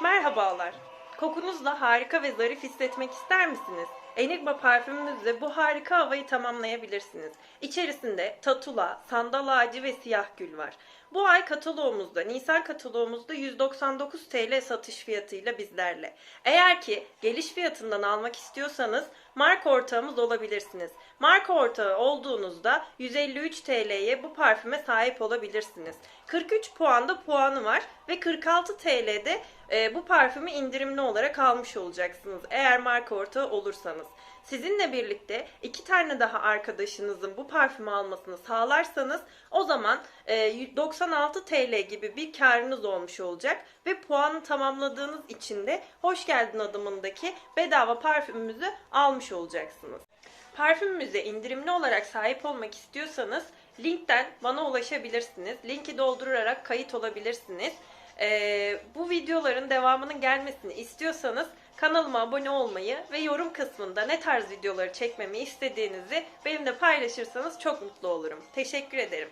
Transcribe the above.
Merhabalar. Kokunuzla harika ve zarif hissetmek ister misiniz? Enigma parfümümüzle bu harika havayı tamamlayabilirsiniz. İçerisinde tatula, sandal ağacı ve siyah gül var. Bu ay kataloğumuzda, Nisan kataloğumuzda 199 TL satış fiyatıyla bizlerle. Eğer ki geliş fiyatından almak istiyorsanız marka ortağımız olabilirsiniz. Marka ortağı olduğunuzda 153 TL'ye bu parfüme sahip olabilirsiniz. 43 puanda puanı var ve 46 TL'de e, bu parfümü indirimli olarak almış olacaksınız eğer marka ortağı olursanız. Sizinle birlikte iki tane daha arkadaşınızın bu parfümü almasını sağlarsanız o zaman e, 96 TL gibi bir karınız olmuş olacak ve puanı tamamladığınız için de hoş geldin adımındaki bedava parfümümüzü almış olacaksınız. Parfümümüze indirimli olarak sahip olmak istiyorsanız linkten bana ulaşabilirsiniz. Linki doldurarak kayıt olabilirsiniz. Ee, videoların devamının gelmesini istiyorsanız kanalıma abone olmayı ve yorum kısmında ne tarz videoları çekmemi istediğinizi benimle paylaşırsanız çok mutlu olurum. Teşekkür ederim.